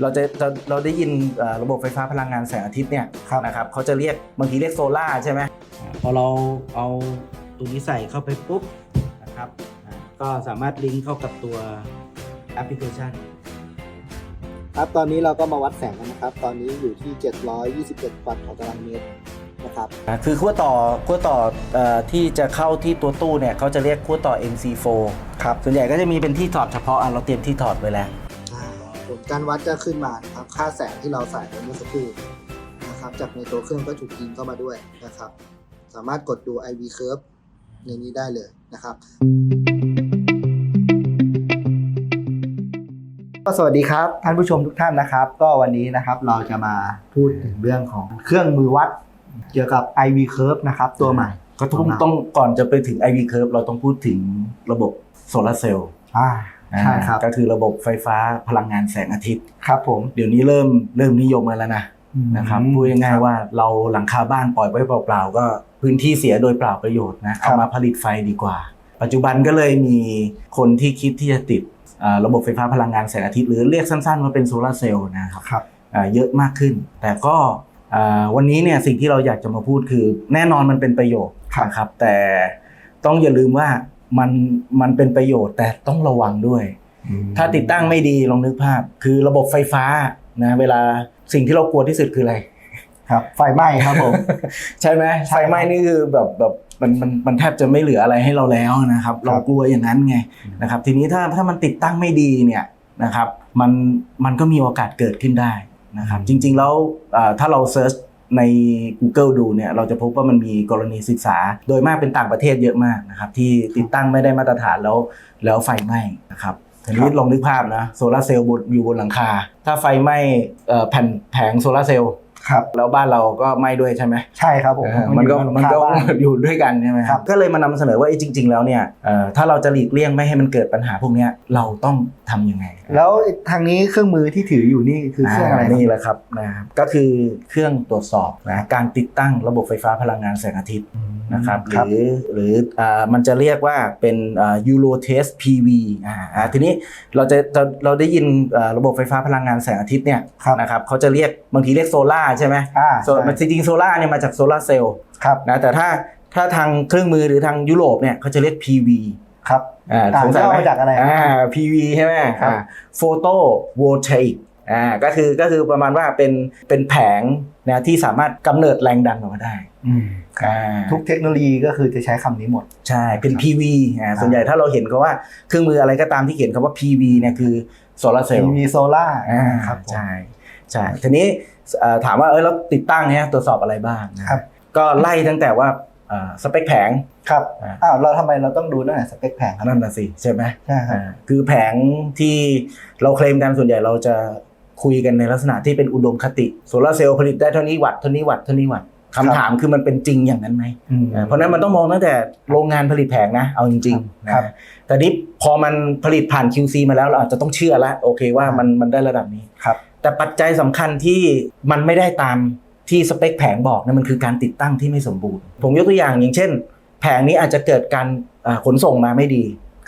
เราจะเราเราได้ยินเอ่อระบบไฟฟ้าพลังงานแสงอาทิตย์เนี่ยครับ นะครับเขาจะเรียกบางทีเรียกโซล่าใช่ไหมพอเราเอาตัวนี้ใส่เข้าไปปุ๊บนะครับอ่าก็สามารถลิงก์เข้ากับตัวแอปพลิเคชัน ครับตอนนี้เราก็มาวัดแสงกันนะครับ ตอนนี้อยู่ที่ 727 วัตต์ต่อตารางเมตรนะครับ อ่าคือขั้วต่อขั้วต่อเออที่จะเข้าที่ตัวตู้เนี่ยเขาจะเรียกขั้วต่อ NC4 ครับส่วนใหญ่ก็จะมีเป็นที่ถอดเฉพาะอะเราเตรียมที่ถอดไว้แล้วอ่า ผลการวัดจะขึ้นมานะครับค่าแสงที่เราใส่ไปเมื่อสักครู่นะครับจากในตัวเครื่องก็ถูกยิงเข้ามาด้วยนะครับ สามารถกดดู IV curve ในนี้ได้เลยนะครับ ก็สวัสดีครับท่านผู้ชมทุกท่านนะครับ ก็วันนี้นะครับเราจะมาพูดถึงเรื่องของเครื่องมือวัดเกี่ยวกับ IV curve นะครับ ตัวใหม่ ก็ต้องต้องก่อนจะไปถึง IV curve เราต้องพูดถึงระบบโซลาร์เซลล์อ่า ใช่ครับก็คือระบบไฟฟ้าพลังงานแสงอาทิตย์ครับผมเดี๋ยวนี้เริ่มเริ่มนิยมกันแล้วนะนะครับพูดง่ายๆว่าเราหลังคาบ้านปล่อยไว้เปล่าๆก็พื้นที่เสียโดยเปล่าประโยชน์นะเอามาผลิตไฟดีกว่า ปัจจุบันก็เลยมีคนที่คิดที่จะติดอ่าระบบไฟฟ้าพลังงานแสงอาทิตย์หรือเรียกสั้นๆว่าเป็นโซลาร์เซลล์นะครับครับอ่าเยอะมากขึ้น แต่ก็อ่าวันนี้เนี่ยสิ่งที่เราอยากจะมาพูดคือ แน่นอนมันเป็นประโยชน์ครับนะครับแต่ต้องอย่าลืมว่า มันมันเป็นประโยชน์แต่ต้องระวังด้วย ถ้าติดตั้งไม่ดีลองนึกภาพ คือระบบไฟฟ้านะเวลาสิ่งที่เรากลัวที่สุดคืออะไร ครับ ไฟไหม้ครับผมใช่ไหมใช่ไฟไหม้นี่คือแบบแบบมันมันมันแทบจะไม่เหลืออะไรให้เราแล้วนะครับ เรากลัวอย่างนั้นไงนะครับ ทีนี้ถ้าถ้ามันติดตั้งไม่ดีเนี่ยนะครับ มันมันก็มีโอกาสเกิดขึ้นได้นะครับ จริง ๆ แล้วอ่าถ้าเราเซิร์ช ใน Google ดูเนี่ยเราจะพบว่ามันมีกรณีศึกษา โดยมากเป็นต่างประเทศเยอะมากนะครับที่ติดตั้งไม่ได้มาตรฐานแล้วแล้วไฟไหม้นะครับทีนี้ลองนึกภาพนะโซลาร์เซลล์บนอยู่บนหลังคา ถ้าไฟไหม้เอ่อแผ่นแผงโซลาร์เซลล์ครับแล้วบ้านเราก็ไหม้ด้วยใช่ไหมใช่ครับผมเออมันก็อยู่มันก็ข้างบ้าอยู่ด้วยกันใช่ไหมคครัรับบก็เลยมานำเสนอว่าเอ้ยจริง ๆ แล้วเนี่ยเอ่อถ้าเราจะหลีกเลี่ยงไม่ให้มันเกิดปัญหาพวกเนี้ยเราต้องทำยังไงแล้วทางนี้เครื่องมือที่ถืออยู่นี่คือเครื่องอะไรนี่แหละครับนะครับก็คือเครื่องตรวจสอบนะการติดตั้งระบบไฟฟ้าพลังงานแสงอาทิตย์นะครับหครับรือหรืออ่ามันจะเรียกว่าเป็นยูโรเทส PV อ่าอ่าทีนี้เราจะจะเราได้ยินอ่าระบบไฟฟ้าพลังงานแสงอาทิตย์เนี่ยครับนะครับเขาจะเรียกบางทีเรียกโซล่าใช่ไหมอ่าโซมันจริงๆโซล่าเนี่ยมาจากโซลาร์เซลล์ครับนะแต่ถ้าถ้าทางเครื่องมือหรือทางยุโรปเนี่ยเขาจะเรียก PV ครับอ่าต่างสงสัยไหมย่อมาจากอะไรครับอ่า PV ใช่ไหมครับอ่า Photo Voltaic อ่าก็คือก็คือประมาณว่าเป็นเป็นแผงนะที่สามารถกำเนิดแรงดันออกมาได้อ่าทุกเทคโนโลยีก็คือจะใช้คำนี้หมด ใช่เป็นครับ PV อ่าส่วนใหญ่ถ้าเราเห็นเขาว่าเครื่องมืออะไรก็ตามที่เขียนคำว่า PV เนี่ยคือโซลาร์เซลล์มีโซล่าอ่าครับผมใช่ใช่ทีนี้เอ่อถามว่าเออแล้วติดตั้งเนี่ยตรวจสอบอะไรบ้างนะครับก็ไล่ตั้งแต่ว่าเอ่อ สเปคแผงครับอ่าอ้าวเราทำไมเราต้องดูตั้งแต่สเปคแผงครับนั่นน่ะสิใช่ไหมใช่ครับอ่าคือแผงที่เราเคลมกันส่วนใหญ่เราจะคุยกันในลักษณะที่เป็นอุดมคติโซลาร์เซลล์ผลิตได้เท่านี้วัตต์เท่านี้วัตต์เท่านี้วัตต์คำถามคือมันเป็นจริงอย่างนั้นไหมอืมอ่าเพราะฉะนั้นมันต้องมองตั้งแต่โรงงานผลิตแผงนะ เอาจริงๆครับนะแต่นี้พอมันผลิตผ่าน QC มาแล้วเราอาจจะต้องเชื่อแล้วโอเคว่ามันมันได้ระดับนี้ครับแต่ปัจจัยสำคัญที่มันไม่ได้ตาม ที่สเปคแผงบอกเนะมันคือการติดตั้งที่ไม่สมบูรณ์ ผมยกตัวอย่างอย่างเช่น แผงนี้อาจจะเกิดการอ่าขนส่งมาไม่ดี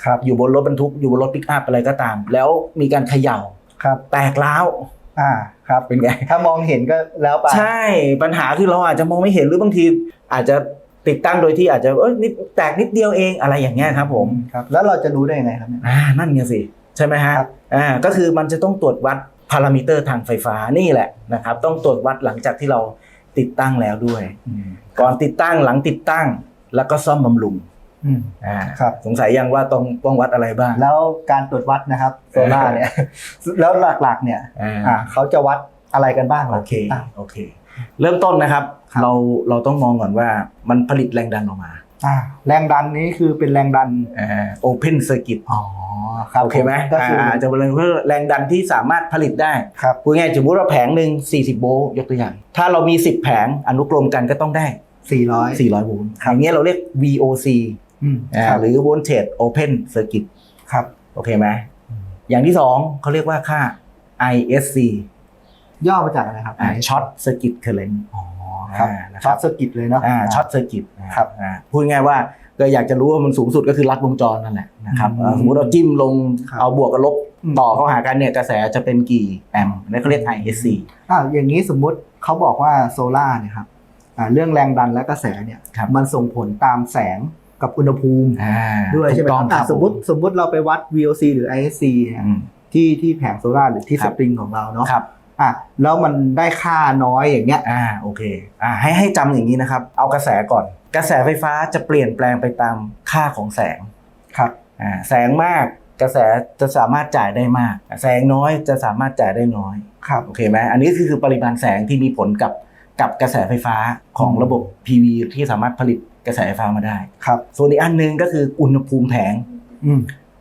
ครับอยู่บนรถบรรทุกอยู่บนรถปิกอัพอะไรก็ตาม แล้วมีการเขย่าครับแตกร้าวอ่าครับเป็นไงถ้ามองเห็นก็แล้วไปใช่ปัญหาคือเราอาจจะมองไม่เห็นหรือบางที อาจจะติดตั้งโดยที่อาจจะเอ้ยนิดแตกนิดเดียวเองอะไรอย่างเงี้ยครับผมครับแล้วเราจะรู้ได้ยังไงครับเนี่ยอ่านั่นไงสิใช่ไหมฮะครับอ่าก็คือมันจะต้องตรวจวัด พารามิเตอร์ทางไฟฟ้านี่แหละนะครับ ต้องตรวจวัดหลังจากที่เราติดตั้งแล้วด้วย ก่อนติดตั้งหลังติดตั้งแล้วก็ซ่อมบำรุงอืมอ่าครับสงสัยยังว่าต้องต้องวัดอะไรบ้าง แล้วการตรวจวัดนะครับโซล่าเนี่ยแล้วหลักๆเนี่ยอ่าอ่าเขาจะวัดอะไรกันบ้างหโอลังเคติดตั้งโอเค เริ่มต้นนะครับครับ เราเราต้องมองก่อนว่ามันผลิตแรงดันออกมาอ่าแรงดันนี้คือเป็นแรงดันโอเพนเซอร์กิตอ๋อครับ โอเคไหมก็คืออ่าจะเป็นแรงดันที่สามารถผลิตได้ครับพูดง่ายๆสมมติว่าแผงหนึ่ง40 โวลต์ยกตัวอย่าง ถ้าเรามี 10 แผงอนุกรมกันก็ต้องได้ 400 400โวลต์อย่างเงี้ยเราเรียก VOC อืมอ่าครับหรือ Voltage Open Circuit ครับโอเคไหมอย่างที่สองเขาเรียกว่าค่า ISC ย่อมาจากอะไรครับอ่า Short Circuit Current อ๋อครับอ่านะคช็รัอบตสกิตเลยเนาะอ่าช็อตเซอร์กิตครับพูดง่ายๆว่า ก็อยากจะรู้ว่ามันสูงสุดก็คือลัดวงจรนั่นแหละนะครับอืมอ่าสมมติเราจิ้มลงครับเอาบวกกับลบอืมต่อเข้าหากันเนี่ยกระแสจะเป็นกี่แอมป์นั่นเขาเรียก ISC อ่าอย่างนี้สมมุติเขาบอกว่าโซล่าเนี่ยครับอ่าเรื่องแรงดันและกระแสเนี่ยครับมันส่งผลตามแสงกับอุณหภูมิอ่าด้วยใช่ไหมถูกคต้อรังบคอะรับสมมติสมมติเราไปวัด VOC หรือ ISC เนี่ยอืมที่ที่แผงโซล่าร์หรือที่คสรับปริงของเราเนาะครับอะแล้วมันได้ค่าน้อยอย่างเงี้ยอ่าโอเคอ่าให้ให้จำอย่างนี้นะครับ เอากระแสก่อน กระแสไฟฟ้าจะเปลี่ยนแปลงไปตามค่าของแสงครับอ่าแสงมากกระแสจะสามารถจ่ายได้มาก แสงน้อยจะสามารถจ่ายได้น้อยครับโอเคไหมอันนี้คือคือปริมาณแสงที่มีผลกับกับกระแสไฟฟ้าของอืมระบบ PV ที่สามารถผลิตกระแสไฟฟ้ามาได้ครับส่วนอีกอันหนึงก็คืออุณหภูมิแผงอืม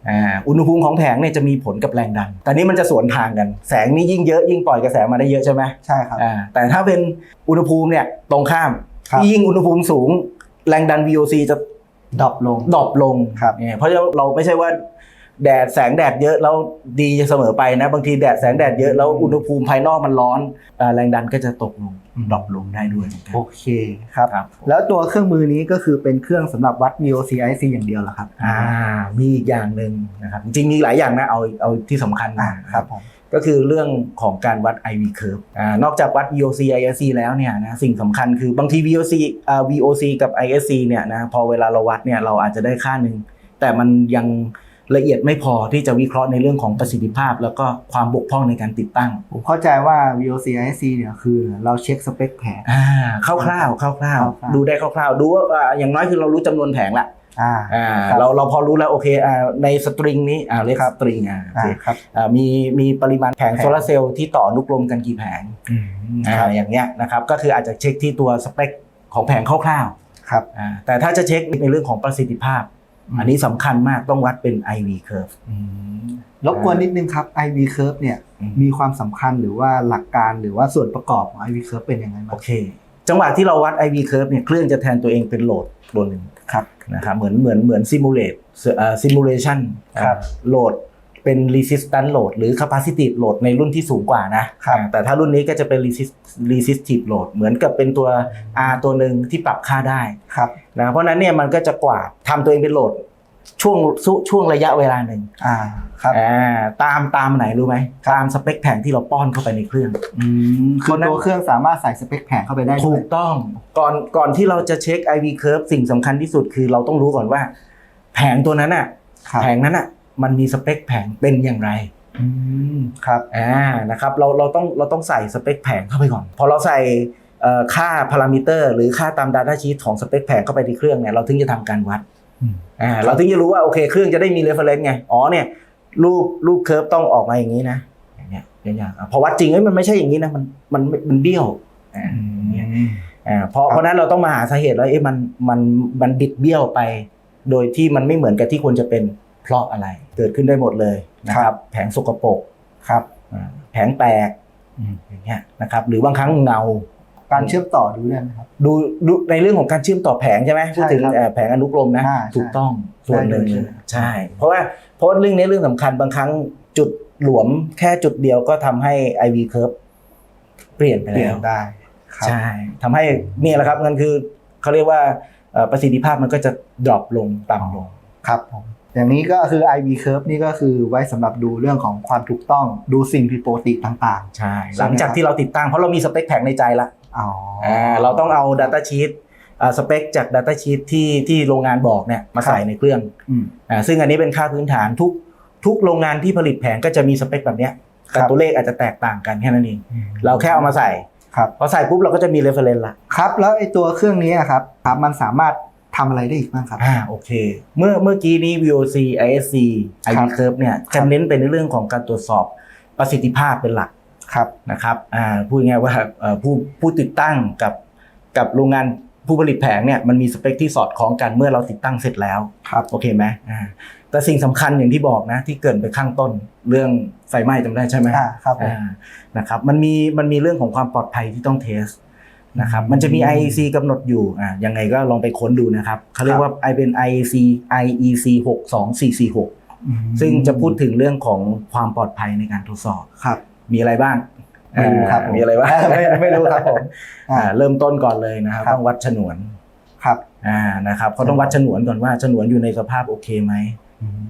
อ่าอุณหภูมิของแผงเนี่ยจะมีผลกับแรงดัน แต่นี้มันจะสวนทางกัน แสงนี่ยิ่งเยอะยิ่งปล่อยกระแสมาได้เยอะใช่ไหมใช่ครับอ่าแต่ถ้าเป็นอุณหภูมิเนี่ยตรงข้ามครับยิ่งอุณหภูมิสูง แรงดัน VOC จะดรอปลง ดรอปลงครับ เนี่ยเพราะฉะนั้นเราไม่ใช่ว่าแดดแสงแดดเยอะแล้วดีเสมอไปนะ บางทีแดดแสงแดดเยอะแล้วอุณหภูมิภายนอกมันร้อนอ่าแรงดันก็จะตกลงดรอปลงได้ด้วยเหมือนกัน โอเคครับ ครับแล้วตัวเครื่องมือนี้ก็คือเป็นเครื่องสำหรับวัด VOC IC อย่างเดียวเหรอครับอ่ามีอีกอย่างหนึ่งนะครับจริงๆมีหลายอย่างนะเอาเอาที่สำคัญอ่านะครับผม ก็คือเรื่องของการวัด IV curve อ่านอกจากวัด VOC ISC แล้วเนี่ยนะสิ่งสำคัญคือบางที VOC อ่า VOC กับ ISC เนี่ยนะพอเวลาเราวัดเนี่ยเราอาจจะได้ค่าหนึ่งแต่มันยังละเอียดไม่พอที่จะวิเคราะห์ในเรื่องของประสิทธิภาพ แล้วก็ความบกพร่องในการติดตั้ง ผมเข้าใจว่า VOC IC เนี่ยคือเราเช็คสเปคแผง อ่าคร่าวๆคร่าวคร่าวๆๆดูได้คร่าวๆ ดูว่าอ่าอย่างน้อยคือเรารู้จำนวนแผงละ อ่าอ่าครับเราเราพอรู้แล้วโอเคอ่าในสตริงนี้อ่าเรียกครัสบตริงอ่าโออ่าเคครับ อ่ามีมีปริมาณแผงแผงโซลาร์เซลล์ที่ต่ออนุกรมกันกี่แผงครัอ่าบอย่างเงี้ยนะครับก็คืออาจจะเช็คที่ตัวสเปคของแผงคร่าวครับ ๆอ่าแต่ถ้าจะเช็คในเรื่องของประสิทธิภาพ อืม อันนี้สำคัญมากต้องวัดเป็น IV curve รบกวนนิดนึงครับ IV curve เนี่ยอืม มีความสำคัญหรือว่าหลักการหรือว่าส่วนประกอบของ IV curve เป็นยังไงบ้าโองเค จังหวะที่เราวัด IV curve เนี่ยเครื่องจะแทนตัวเองเป็นโหลดตัวหนึ่งครับนะครับเหมือนเหมือนเหมือน simulate เอ่อ simulation ครับโหลดเป็น resistance load หรือ capacitive load ในรุ่นที่สูงกว่านะครับอ่าแต่ถ้ารุ่นนี้ก็จะเป็น resist resistive load เหมือนกับเป็นตัว R ตัวหนึ่งที่ปรับค่าได้ครับนะเพราะฉะนั้นเนี่ยมันก็จะกวาดทำตัวเองเป็นโหลด ช่วงช่วงช่วงระยะเวลาหนึ่งอ่าครับอ่าตามตามไหนรู้ไหมตามสเปคแผงที่เราป้อนเข้าไปในเครื่องอืมคือตัวเครื่องสามารถใส่สเปคแผงเข้าไปได้ถูด้วยกต้องก่อนก่อนที่เราจะเช็ค IV curve สิ่งสำคัญที่สุดคือเราต้องรู้ก่อนว่า แผงตัวนั้นอะครับแผงนั้นอะมันมีสเปคแผงเป็นอย่างไรอืมครับอ่านะครับเราเราต้องเราต้องใส่สเปคแผงเข้าไปก่อน พอเราใส่เอ่อค่าพารามิเตอร์ หรือค่าตาม Data Sheet ของสเปคแผงเข้าไปในเครื่องเนี่ยเราถึงจะทำการวัด อืมอ่าเราถึงจะรู้ว่าโอเคเครื่องจะได้มี reference ไงอ๋อเนี่ยรูปรูปเคิร์ฟต้องออกมาอย่างนี้นะอย่างเงี้ยอย่างๆอะพอวัดจริงเอ้ยมันไม่ใช่อย่างนี้นะมันมันมันเบี้ยวอ่าอย่างเงี้ยอ่าเพราะครับเพราะฉะนั้นเราต้องมาหาสาเหตุแล้วเอ๊ะมันมันมันบิดเบี้ยวไป โดยที่มันไม่เหมือนกับที่ควรจะเป็นเพราะอะไร เกิดขึ้นได้หมดเลยนะครับ แผงสกปรกครับอ่าแผงแตกอย่างเงี้ยนะครับ หรือบางครั้งเงา การเชื่อมต่อดูได้ไหมครับ ดูดูในเรื่องของการเชื่อมต่อแผงใช่ไหมพูดถึงใช่ครับเอ่อแผงอนุกรมนะอ่าใช่ถูกต้องส่วนหนึ่งได้เลยใช่ เพราะว่าเพราะว่าเรื่องนี้เรื่องสำคัญบางครั้งจุดหลวมแค่จุดเดียวก็ทำให้ IV curve เปลี่ยนไปเปลี่ยแล้นวได้ครับใช่ทำให้เนี่ยแหละครับนั่นคือเขาเรียกว่าเอ่อประสิทธิภาพมันก็จะดรอปลงต่ำลงครับผมอย่างนี้ก็คือ IV curve นี่ก็คือไว้สำหรับดูเรื่องของความถูกต้องดูสิ่งผิดปกติต่างใช่ใช่ หลังจากไหมครับที่เราติดตั้งเพราะเรามีสเปคแผงในใจละๆอ๋อออ่า เราต้องเอา Data Sheet อ่าสเปคจาก Data Sheet ที่ที่โรงงานบอกเนี่ยมาใส่ในเครื่องอืมอ่าซึ่งอันนี้เป็นค่าพื้นฐานทุกทุกโรงงานที่ผลิตแผงก็จะมีสเปคแบบเนี้ยแต่ครับตัวเลขอาจจะแตกต่างกันแค่นั้นเอง เราแค่เอามาใส่ครับพอใส่ปุ๊บเราก็จะมี reference ละครับ แล้วไอ้ตัวเครื่องนี้อะครับครับมันสามารถทำอะไรได้อีกบ้างครับ อ่า โอเค เมื่อเมื่อกี้นี้ VOC ISC ครั IV บ curve เนี่ยครัจะบเน้นไปในเรื่องของการตรวจสอบประสิทธิภาพเป็นหลัก ครับนะครับอ่าพูดง่ายๆว่าเอ่อผู้ผู้ติดตั้งกับกับโรงงานผู้ผลิตแผงเนี่ยมันมีสเปคที่สอดคล้องกันเมื่อเราติดตั้งเสร็จแล้วครับโอเคไหมอ่าแต่สิ่งสำคัญอย่างที่บอกนะที่เกรินไปข้างต้นเรื่องไฟไหม้จำได้ใช่ไหมอ่าครับผมอ่านะครับมันมีมันมีเรื่องของความปลอดภัยที่ต้องเทสนะครับมันจะมี IEC กำหนดอยู่อ่ายังไงก็ลองไปค้นดูนะครับเขาเรียกว่า i เป็น IEC IEC 62446อืมซึ่งจะพูดถึงเรื่องของความปลอดภัยในการทดสอบครับ มีอะไรบ้างไม่รู้ครับอ่ามีอะไรบ้างไม่ไม่รู้ครับผมอ่าอ่าเริ่มต้นก่อนเลยนะครับครับต้องวัดฉนวนครับอ่านะครับเขาต้องวัดฉนวนก่อนว่าฉนวนอยู่ในสภาพโอเคไหม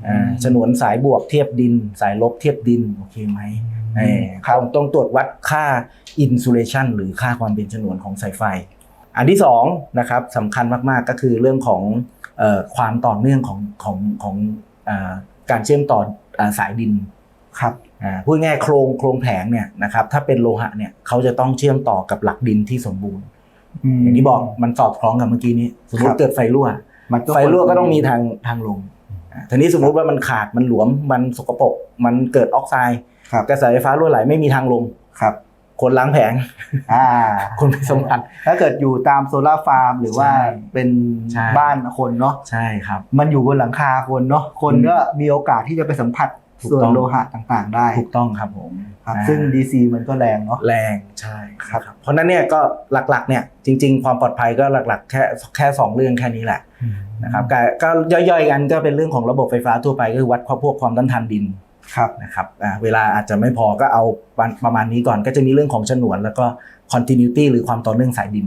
อ่าฉนวนสายบวกเทียบดิน สายลบเทียบดินโอเคไหมเออครับต้องต้องตรวจวัดค่า insulation หรือค่าความเป็นฉนวนของสายไฟ อันที่สองนะครับสำคัญมากๆก็คือเรื่องของเอ่อความต่อเนื่องของของของเออการเชื่อมต่อเอ่อสายดินครับอ่า พูดง่ายๆโครงโครงแผงเนี่ยนะครับถ้าเป็นโลหะเนี่ยเขาจะต้องเชื่อมต่อกับหลักดินที่สมบูรณ์อย่างที่บอกมันสอดคล้องกับเมื่อกี้นี้ สมมครัติบเกิดไฟรั่วมันก็ไฟรั่วก็ต้องมีทางทางลงอ่าทีนี้สมมุติว่ามันขาดมันหลวมมันสกปรกมันเกิดออกไซด์ครับกระแสไฟฟ้ารั่วไหลไม่มีทางลงครับ คนล้างแผงอ่าคนไปสัมผัสถ้าเกิดอยู่ตามโซลาร์ฟาร์มหรือว่าใช่เป็นใช่บ้านคนเนาะใช่ครับ มันอยู่บนหลังคาคนเนาะคนอืมก็มีโอกาสที่จะไปสัมผัสถูก ส่วนต้องโลหะต่างๆ ได้ถูกต้องครับผมครับอ่าซึ่ง DC มันก็แรงเนาะแรงใช่ครับ เพราะฉะนั้นเนี่ยก็หลักๆเนี่ยจริง ๆ ความปลอดภัยก็หลักๆ แค่แค่สองเรื่องแค่นี้แหละนะครับก็ก็ย่อยๆกันก็เป็นเรื่องของระบบไฟฟ้าทั่วไปก็คือวัดพวกความต้านทานดินครับนะครับอ่าเวลาอาจจะไม่พอก็เอาประประมาณนี้ก่อนก็จะมีเรื่องของฉนวน แล้วก็ continuity หรือความต่อเนื่องสายดิน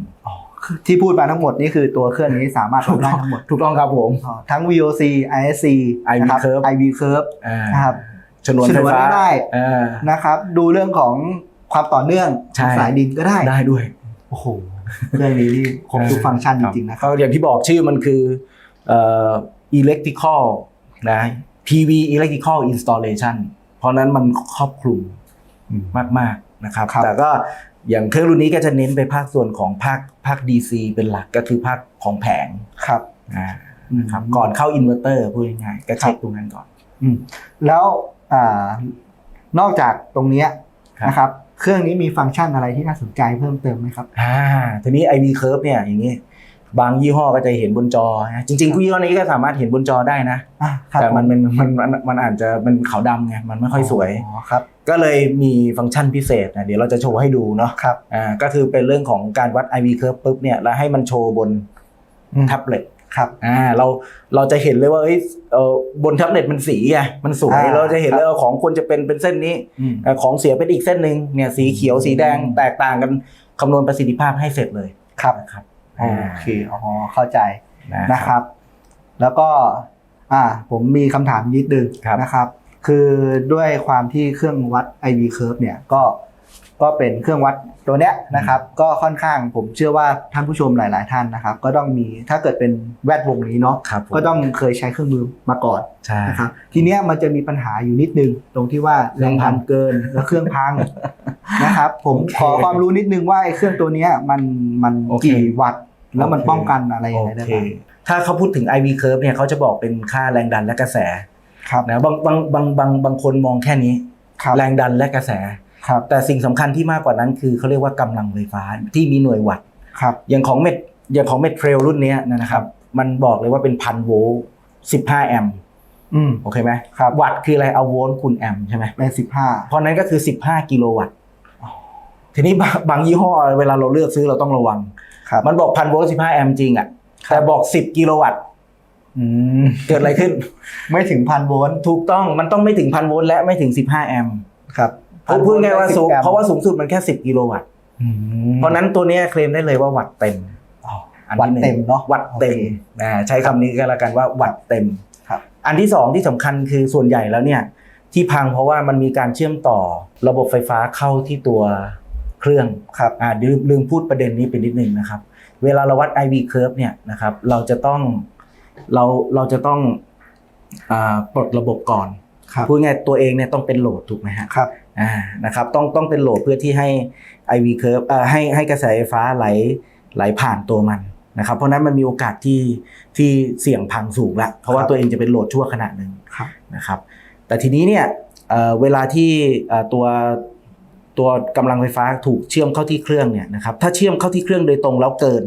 ที่พูดมาทั้งหมดนี่คือตัวเครื่องนี้สามารถทำได้ทั้งหมด ถูกต้องครับผมอ๋อทั้ง VOC ISC IV นะครับ curve IV curve อ่านะครับฉนวนไฟฟ้าฉนวนได้อ่านะครับ ดูเรื่องของความต่อเนื่องใช่ของสายดินก็ได้ได้ด้วย โอ้โหเครื่องนี้นี่ครบทุกฟังก์ชันจริงๆนะคก็รับอย่างที่บอกชื่อมันคือเอ่อ electrical นะ PV electrical installation เพราะนั้นมันครอบคลุมอืมมากๆนะครับครับแต่ก็ อย่างเครื่องรุ่นนี้ก็จะเน้นไปภาคส่วนของภาคภาค DC เป็นหลักก็คือภาคของแผงครับอ่าอืมนะครับก่อนเข้าอินเวอร์เตอร์พูดง่ายๆก็เช็คตรงนั้นก่อนอืมแล้วอ่านอกจากตรงเนี้ยครับนะครับ เครื่องนี้มีฟังก์ชันอะไรที่น่าสนใจเพิ่มเติมไหมครับอ่าทีนี้ IV curve เนี่ยอย่างนี้ บางยี่ห้อก็จะเห็นบนจอนะจริงๆยี่ห้อนี้ก็สามารถเห็นบนจอได้นะอะครับแต่มันผมันมันมันมันอาจจะเป็นขาวดำไงมันไม่ค่อยสวยอ๋อครับก็เลยมีฟังก์ชันพิเศษนะเดี๋ยวเราจะโชว์ให้ดูเนาะครับอ่าก็คือเป็นเรื่องของการวัด IV curve ปุ๊บเนี่ยแล้วให้มันโชว์บนอืมแท็บเล็ตครับอ่าเราเราจะเห็นเลยว่าเอ้ยเออบนแท็บเล็ตมันสีไงมันสวยอ่าเราจะเห็นครับเลยว่าของควรจะเป็นเป็นเส้นนี้อืมเอ่อของเสียเป็นอีกเส้นหนึ่งเนี่ยสีเขียวสีแดงแตกต่างกันคำนวณประสิทธิภาพให้เสร็จเลยครับนะครับ โอเคอ๋อเข้าใจนะนะครับ แล้วก็อ่าผมมีคำถามนิดนึงครับนะครับ คือด้วยความที่เครื่องวัด IV curve เนี่ยก็ก็เป็นเครื่องวัดตัวเนี้ยนะครับ ก็ค่อนข้างผมเชื่อว่าท่านผู้ชมหลาย ๆ ท่านนะครับ ก็ต้องมีถ้าเกิดเป็นแวดวงนี้เนาะครับผมก็ต้องเคยใช้เครื่องมือมาก่อนใช่นะครับ ทีเนี้ยมันจะมีปัญหาอยู่นิดนึง ตรงที่ว่าแรงดันเกินแล้วเครื่องพังนะครับ ผมโอเคขอความรู้นิดนึงว่าไอ้เครื่องตัวเนี้ยมันมันโอเคกี่วัตต์ แล้วมันโอเคป้องกันอะไรยังไงได้โอเคบ้างถ้าเขาพูดถึง IV curve เนี่ยเขาจะบอกเป็นค่าแรงดันและกระแสครับนะบางบางบางบางบางคนมองแค่นี้ครับแรงดันและกระแสครับแต่สิ่งสำคัญที่มากกว่านั้นคือเขาเรียกว่ากำลังไฟฟ้าที่มีหน่วยวัตต์ครับอย่างของเม็ดอย่างของเม็ดเทรลรุ่นเนี้ยนะครับ มันบอกเลยว่าเป็นพันโวลต์15แอมป์อืมโอเคไหมครับวัตต์คืออะไรเอาโวลต์คูณแอมป์ใช่ไหมเป็นสิบห้าเพราะนั้นก็คือ15กิโลวัตต์ ทีนี้บางบางยี่ห้อเวลาเราเลือกซื้อเราต้องระวัง ครับมันบอกพันโวลต์15แอมป์จริงอะ แต่บอก10กิโลวัตต์อืมเกิดอะไรขึ้น ไม่ถึงพันโวลต์ถูกต้องมันต้องไม่ถึงพันโวลต์และไม่ถึง15แอมป์ครับพูดพูดง่ายว่าสูง10แอมป์เพราะว่าสูงสุดมันแค่10กิโลวัตต์อืมเพราะนั้นตัวเนี้ยเคลมได้เลยว่าวัตต์เต็มอ๋ออัวัตต์ที่หงเต็มเนอะวัตต์เต็มโอเคอ่าใช้คำนี้ก็แล้วกันว่าวัตต์เต็มครับ อันที่สองที่สำคัญคือส่วนใหญ่แล้วเนี่ย ที่พังเพราะว่ามันมีการเชื่อมต่อระบบไฟฟ้าเข้าที่ตัว เครื่องครับอ่าลืมลืมพูดประเด็นนี้ไปนิดนึงนะครับ เวลาเราวัด IV curve เนี่ยนะครับ เราจะต้องเราเราจะต้องอ่าปลดระบบก่อนครับพูดง่ายๆตัวเองเนี่ยต้องเป็นโหลดถูกไหมฮะครับอ่านะครับต้องต้องเป็นโหลดเพื่อที่ให้ IV curve เอ่อให้ให้กระแสไฟฟ้าไหลไหลผ่านตัวมันนะครับ เพราะฉะนั้นมันมีโอกาสที่ที่เสี่ยงพังสูงละเพราะว่าครับตัวเองจะเป็นโหลดชั่วขณะหนึ่งครับนะครับ แต่ทีนี้เนี่ยเอ่อเวลาที่เอ่อตัว ตัวกำลังไฟฟ้าถูกเชื่อมเข้าที่เครื่องเนี่ยนะครับถ้าเชื่อมเข้าที่เครื่องโดยตรงแล้วเกิน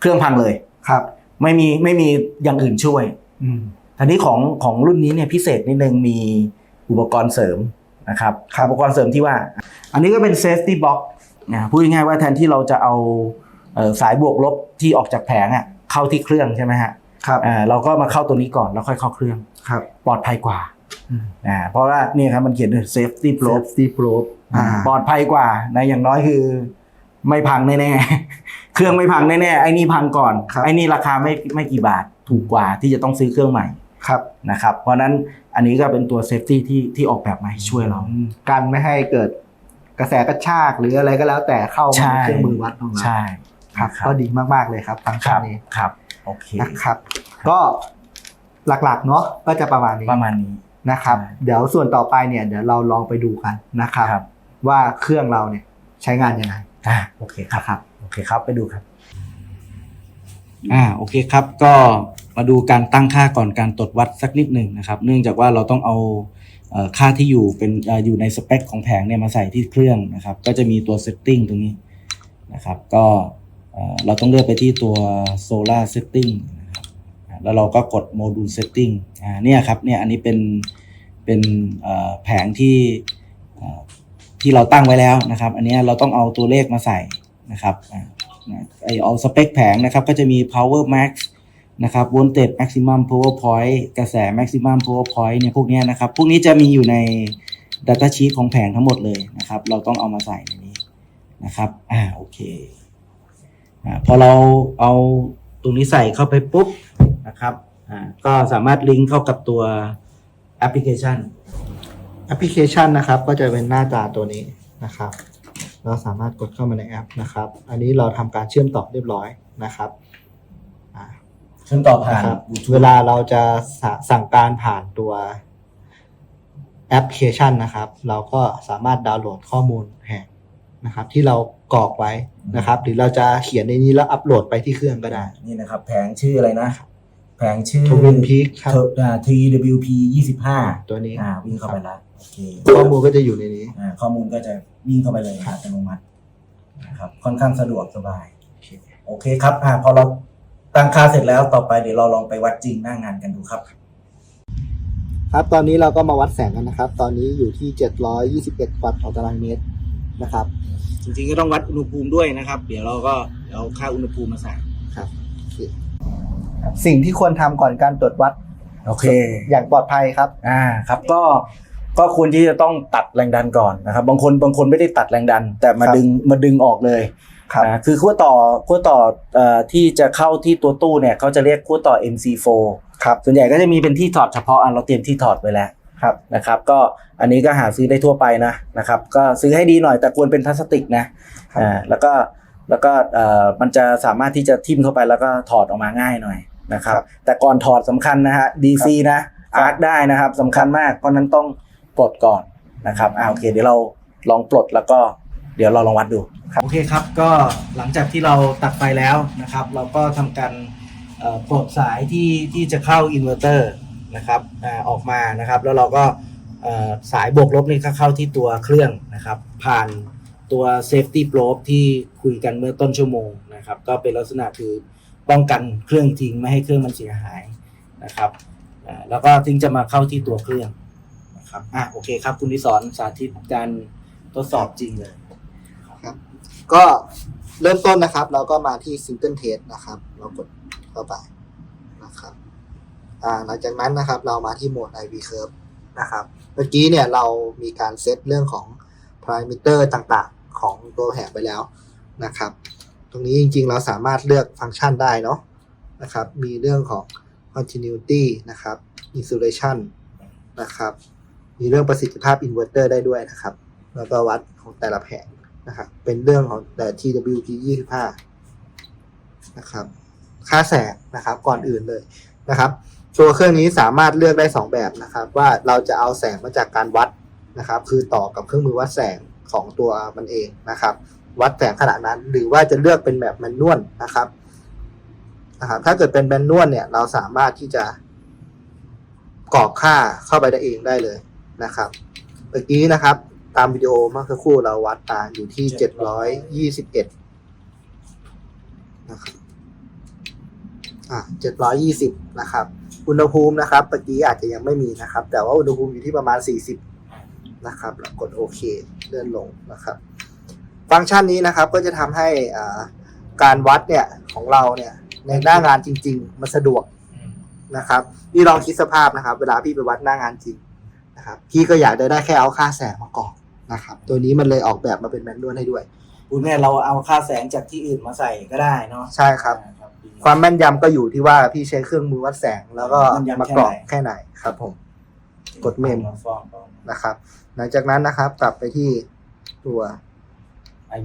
เครื่องพังเลยครับ ไม่มีไม่มีอย่างอื่นช่วยอืมทีนี้ของของรุ่นนี้เนี่ยพิเศษนิดนึงมีอุปกรณ์เสริมนะครับครับอุปกรณ์เสริมที่ว่า อันนี้ก็เป็น safety box นะพูดง่ายๆว่าแทนที่เราจะเอาเอ่อสายบวกลบที่ออกจากแผงอะเข้าที่เครื่องใช่ไหมฮะครับอ่าเราก็มาเข้าตัวนี้ก่อนแล้วค่อยเข้าเครื่องครับปลอดภัยกว่า อืมอ่าเพราะว่านี่ครับมันเขียน safety probe safety probe อ่าปลอดภัยกว่านะอย่างน้อยคือ ไม่พังแน่ๆ เครื่องไม่พังแน่ๆไอ้นี่พังก่อนครับไอ้นี่ราคาไม่ไม่กี่บาทถูกกว่าที่จะต้องซื้อเครื่องใหม่ครับนะครับ เพราะฉะนั้นอันนี้ก็เป็นตัวเซฟตี้ที่ที่ออกแบบมาให้ช่วยเรา กันไม่ให้เกิดกระแสกระชากหรืออะไรก็แล้วแต่เข้ามาใช่ในเครื่องมือวัดของเราใช่ครับนะก็ดีมากๆเลยครับฟังก์คชันรับนี้ครับโอเคนะครับ ก็หลักๆเนาะก็จะประมาณนี้ประมาณนี้ นะครับใช่เดี๋ยวส่วนต่อไปเนี่ยเดี๋ยวเราลองไปดูกันนะครับครับว่าเครื่องเราเนี่ยใช้งานยังไงอ่าโอเคครับนะครับโอเคครับไปดูครับอ่าโอเคครับก็มาดูการตั้งค่าก่อนการตรวจวัดสักนิดหนึ่งนะครับ เนื่องจากว่าเราต้องเอาเอ่อค่าที่อยู่เป็นเอ่ออยู่ในสเปคของแผงเนี่ยมาใส่ที่เครื่องนะครับ ก็จะมีตัว setting ตรงนี้นะครับ ก็เอ่อเราต้องเลือกไปที่ตัว solar setting นะครับอ่า แล้วเราก็กด module setting อ่าเนี่ยครับเนี่ยอันนี้เป็นเป็นแผงที่ที่เราตั้งไว้แล้วนะครับ อันนี้เราต้องเอาตัวเลขมาใส่นะครับอ่านะไอเอาสเปคแผงนะครับก็จะมี power max นะครับ voltage maximum power point กระแส maximum power point เนี่ยพวกเนี้ยนะครับ พวกนี้จะมีอยู่ใน data sheet ของแผงทั้งหมดเลยนะครับ เราต้องเอามาใส่ในนี้นะครับอ่าโอเคอ่าพอเราเอาตรงนี้ใส่เข้าไปปุ๊บ นะครับอ่าก็สามารถลิงก์เข้ากับตัวแอปพลิเคชัน แอปพลิเคชันนะครับ ก็จะเป็นหน้าตาตัวนี้นะครับ เราสามารถกดเข้ามาในแอปนะครับ อันนี้เราทำการเชื่อมต่อเรียบร้อยนะครับอ่าเชื่อมต่อผ่านนะครับ Bluetooth เวลาเราจะสะสั่งการผ่านตัวแอปพลิเคชันนะครับ เราก็สามารถดาวน์โหลดข้อมูลแห่งนะครับ ที่เรากรอกไว้นะครับ หรือเราจะเขียนในนี้แล้วอัปโหลดไปที่เครื่องก็ได้ นี่นะครับ แผงชื่ออะไรนะ แผงชื่อ Twin Peak ครับอ่า TWP 25ตัวนี้ อ่าวิ่งเข้าไปแล้วโอเคข้อมูลก็จะอยู่ในนี้ อ่าข้อมูลก็จะวิ่งเข้าไปเลยอัตโนมัตินะครับค่อนข้างสะดวกสบายโอเคครับอ่าพอเราตั้งค่าเสร็จแล้วต่อไปเดี๋ยวเราลองไปวัดจริงหน้างานกันดูครับ ครับตอนนี้เราก็มาวัดแสงกันนะครับ ตอนนี้อยู่ที่ 721 วัตต์ต่อตารางเมตรนะครับ จริงๆก็ต้องวัดอุณหภูมิด้วยนะครับ เดี๋ยวเราก็เอาค่าอุณหภูมิมาใส่ครับ สิ่งที่ควรทำก่อนการตรวจวัดโอเค อย่างปลอดภัยครับ อ่าครับ ก็ก็ควรที่จะต้องตัดแรงดันก่อนนะครับ บางคนบางคนไม่ได้ตัดแรงดัน แต่มาครับดึงมาดึงออกเลยครับอ่าคือขั้วต่อขั้วต่อเอ่อที่จะเข้าที่ตัวตู้เนี่ยเขาจะเรียกขั้วต่อ MC4 ครับส่วนใหญ่ก็จะมีเป็นที่ถอดเฉพาะอันเราเตรียมที่ถอดไว้แล้วครับนะครับ ก็อันนี้ก็หาซื้อได้ทั่วไปนะนะครับ ก็ซื้อให้ดีหน่อยแต่ควรเป็นพลาสติกนะครับอ่าแล้วก็แล้วก็เอ่อมันจะสามารถที่จะทิ่มเข้าไปแล้วก็ถอดออกมาง่ายหน่อย นะครับครับ แต่ก่อนถอดสำคัญนะฮะ DC นะอาร์คได้นะครับสำคัญมาก เพราะฉะนั้นต้องปลดก่อนนะครับอ่าโอเค เดี๋ยวเราลองปลดแล้วก็เดี๋ยวเราลองวัดดูโอเคครับก็หลังจากที่เราตัดไฟแล้วนะครับ เราก็ทำการเอ่อปลดสายที่ที่จะเข้าอินเวอร์เตอร์นะครับอ่าออกมานะครับ แล้วเราก็เอ่อสายบวกลบนี่ก็เข้าที่ตัวเครื่องนะครับ ผ่านตัว safety probe ที่คุยกันเมื่อต้นชั่วโมงนะครับ ก็เป็นลักษณะคือ ป้องกันเครื่องทิ้งไม่ให้เครื่องมันเสียหายนะครับแล้วก็ทิ้งจะมาเข้าที่ตัวเครื่องนะครับอะโอเคครับ คุณนิสอนสาธิตการทดสอบจริงเลยครับ ก็เริ่มต้นนะครับ เราก็มาที่ Single Test นะครับ เรากดเข้าไปนะครับอ่าหลังจากนั้นนะครับ เรามาที่โหมด IV Curve นะครับ เมื่อกี้เนี่ยเรามีการเซตเรื่องของ parameter ต่างๆ ของตัวแผงไปแล้วนะครับ ตรงนี้จริงๆ เราสามารถเลือกฟังก์ชันได้เนาะนะครับ มีเรื่องของ continuity นะครับ insulation นะครับ มีเรื่องประสิทธิภาพ inverter ได้ด้วยนะครับ แล้วก็วัดของแต่ละแผงนะครับ เป็นเรื่องของแต่ TWP 25นะครับ ค่าแสงนะครับ ก่อนอื่นเลยนะครับ ตัวเครื่องนี้สามารถเลือกได้ 2 แบบนะครับ ว่าเราจะเอาแสงมาจากการวัดนะครับ คือต่อกับเครื่องมือวัดแสงของตัวมันเองนะครับ วัดแสงขนาดนั้น หรือว่าจะเลือกเป็นแบบแมนนวลนะครับนะครับถ้าเกิดเป็นแมนนวลเนี่ยเราสามารถที่จะกรอกค่าเข้าไปได้เองได้เลยนะครับเมื่อกี้นะครับ ตามวิดีโอเมื่อสักครู่เราวัดตาอยู่ที่เจ็ดร้อยยี่สิบเอ็ดนะครับอ่าเจ็ดร้อยยี่สิบนะครับ อุณหภูมินะครับเมื่อกี้อาจจะยังไม่มีนะครับ แต่ว่าอุณหภูมิอยู่ที่ประมาณสี่สิบนะครับ แล้วกดโอเคเลื่อนลงนะครับ ฟังก์ชันนี้นะครับก็จะทำให้อ่าการวัดเนี่ยของเราเนี่ยในหน้างานจริง ๆ มันสะดวกนะครับพี่ลองคิดสภาพนะครับ เวลาพี่ไปวัดหน้างานจริงนะครับพี่ก็อยากได้ได้แค่เอาค่าแสงมากรอกนะครับ ตัวนี้มันเลยออกแบบมาเป็นแมนนวลให้ด้วย คุณแม่เราเอาค่าแสงจากที่อื่นมาใส่ก็ได้เนาะใช่ครับ อ่าครับความแม่นยำก็อยู่ที่ว่าพี่ใช้เครื่องมือวัดแสงแล้วก็แม่นยำมากรอกแค่ไหนครับ ผม กดเมม ฟองนะครับ หลังจากนั้นนะครับ กลับไปที่ตัว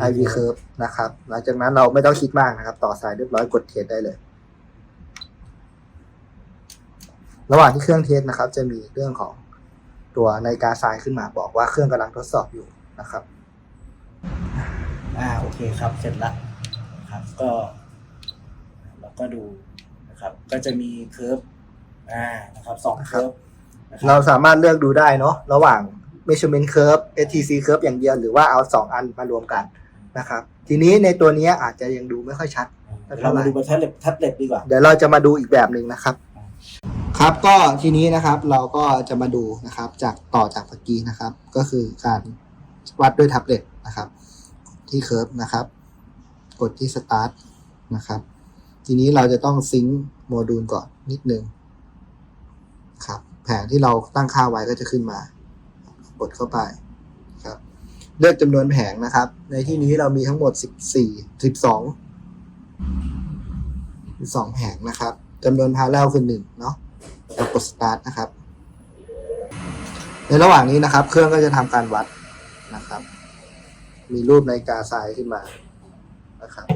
IV curve นะครับ หลังจากนั้นเราไม่ต้องคิดมากนะครับ ต่อสายเรียบร้อยกดเทสได้เลย ระหว่างที่เครื่องเทสนะครับ จะมีเรื่องของตัวนาฬิกาทรายขึ้นมาบอกว่าเครื่องกำลังทดสอบอยู่นะครับ อ่าโอเคครับ เสร็จละนะครับ ก็เราก็ดูนะครับ ก็จะมีเคิร์ฟอ่านะครับสองเคิร์ฟนะคเรารับสามารถเลือกดูได้เนาะระหว่าง measurement curve STC curve อย่างเดียว หรือว่าเอา 2 อันมารวมกันนะครับ ทีนี้ในตัวนี้อาจจะยังดูไม่ค่อยชัดเรามาดูบนแท็บเล็ตแท็บเล็ตดีกว่า เดี๋ยวเราจะมาดูอีกแบบหนึ่งนะครับ ครับก็ทีนี้นะครับเราก็จะมาดูนะครับ จากต่อจากเมื่อกี้นะครับ ก็คือการวัดด้วยแท็บเล็ตนะครับ ที่เคิร์ฟนะครับ กดที่ start นะครับ ทีนี้เราจะต้องซิงค์โมดูลก่อนนิดนึงครับ แผงที่เราตั้งค่าไว้ก็จะขึ้นมา กดเข้าไปครับเลือกจำนวนแผงนะครับ ในที่นี้เรามีทั้งหมด 14 12 12 แผงนะครับจำนวนพาราคือหนึ่งเนาะเรากด start นะครับ ในระหว่างนี้นะครับ เครื่องก็จะทำการวัดนะครับ มีรูปนาฬิกาทรายขึ้นมานะครับ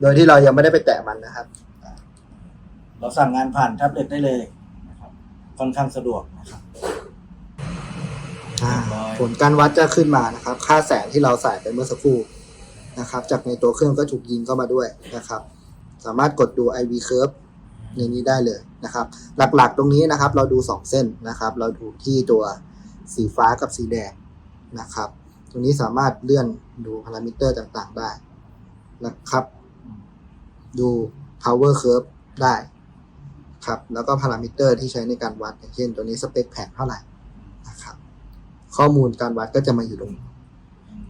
โดยที่เรายังไม่ได้ไปแตะมันนะครับ เราสั่งงานผ่านแท็บเล็ตได้เลยนะครับค่อนข้างสะดวกนะครับ อ่าเรียบร้อยผลการวัดจะขึ้นมานะครับ ค่าแสงที่เราใส่ไปเมื่อสักครู่นะครับ จากในตัวเครื่องก็ถูกยิงเข้ามาด้วยนะครับ สามารถกดดู IV curve ในนี้ได้เลยนะครับ หลักๆตรงนี้นะครับ เราดู 2 เส้นนะครับ เราดูที่ตัวสีฟ้ากับสีแดงนะครับ ตรงนี้สามารถเลื่อนดูพารามิเตอร์ต่างๆได้นะครับ ดู power curve ได้ครับ แล้วก็พารามิเตอร์ที่ใช้ในการวัดอย่างเช่นตัวนี้สเปคแผงเท่าไหร่นะครับ ข้อมูลการวัดก็จะมาอยู่ตรงนี้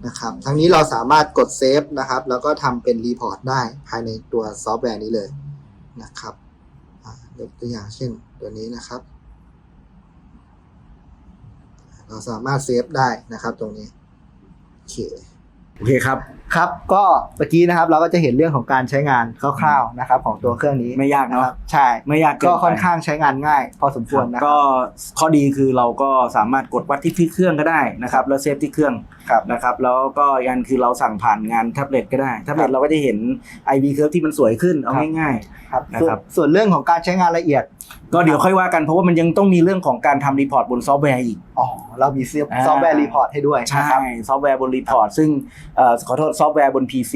นะครับทั้งนี้เราสามารถกดเซฟนะครับ แล้วก็ทำเป็นรีพอร์ตได้ภายในตัวซอฟต์แวร์นี้เลยนะครับยกตัวอย่างเช่นตัวนี้นะครับ เราสามารถเซฟได้นะครับตรงนี้โอเคโอเคครับ ครับ ก็เมื่อกี้นะครับเราก็จะเห็นเรื่องของการใช้งานคร่าวๆนะครับของตัวเครื่องนี้ไม่ยากนะคเนาะรับใช่ไม่ยากเนก็ไปค่อนข้างใช้งานง่าย พอสมควรนะคก็รับข้อดีคือเราก็สามารถกดวัดที่ที่เครื่องก็ได้นะครับ แล้วเซฟที่เครื่องครับนะครับแล้วก็อีกอันคือเราสั่งผ่านงานแท็บเล็ตก็ได้แท็บเล็ครัตบเราก็จะเห็น IV curve ที่มันสวยขึ้นเอาครับง่ายครับนะส่วนครับส่วนเรื่องของการใช้งานละเอียดๆก็เดี๋ยวค่อยว่ากันเพราะว่ามันยังต้องมีเรื่องของการทำรีพอร์ตบนซอฟต์แวร์อีกอ๋อเรามีซอ่าอฟต์แวร์รีพอร์ตให้ด้วยใช่นะครับซอฟต์แวร์บนรีพอร์ตซึ่งเอ่อขอโทษซอฟต์แวร์บน PC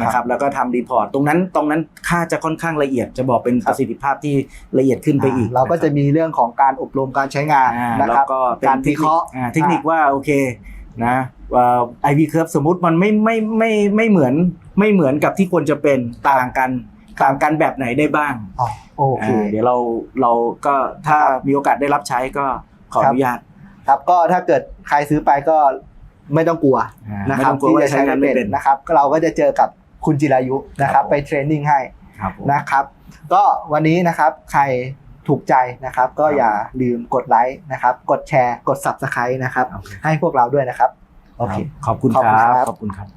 นะครับแล้วก็ทำรีพอร์ตตรงนั้นตรงนั้นค่าจะค่อนข้างละเอียดจะบอกเป็นครัปบระสิทธิภาพที่ละเอียดขึ้นไปอีก เราก็จะนคมีเรื่องของการอบรมการใช้งานบอ่านะแล้วครับก็เป็นการเทวิคเคนิคราะห์อ่าเทคนิคว่าโอเคนะว่าไอวีเคิร์ฟสมมุติมันไม่ไม่ไม่ไม่เหมือนไม่เหมือนกับที่ควรจะเป็นต่างกันต่างกันแบบไหนได้บ้างอ๋อโอเคอ่าเดี๋ยวเราเราก็ถ้ามีโอกาสได้รับใช้ก็ขออนุญาตครับก็ถ้าเกิดใครซื้อไปก็ ไม่ต้องกลัวอ่านะไม่ครับต้องกลัวว่าจะใช้งานไม่เป็นนะครับก็เราก็จะเจอกับคุณจิรายุนะคครัรับบผมไปเทรนนิ่งให้ครับผมนะครับก็วันนี้นะครับใครถูกใจนะครับ ก็ครับอย่าลืมกดไลค์นะครับ กดแชร์กด subscribe นะครับโอเคให้พวกเราด้วยนะครับโอเคขอบคุณขอบคคุณรัครับบขอบคุณครับ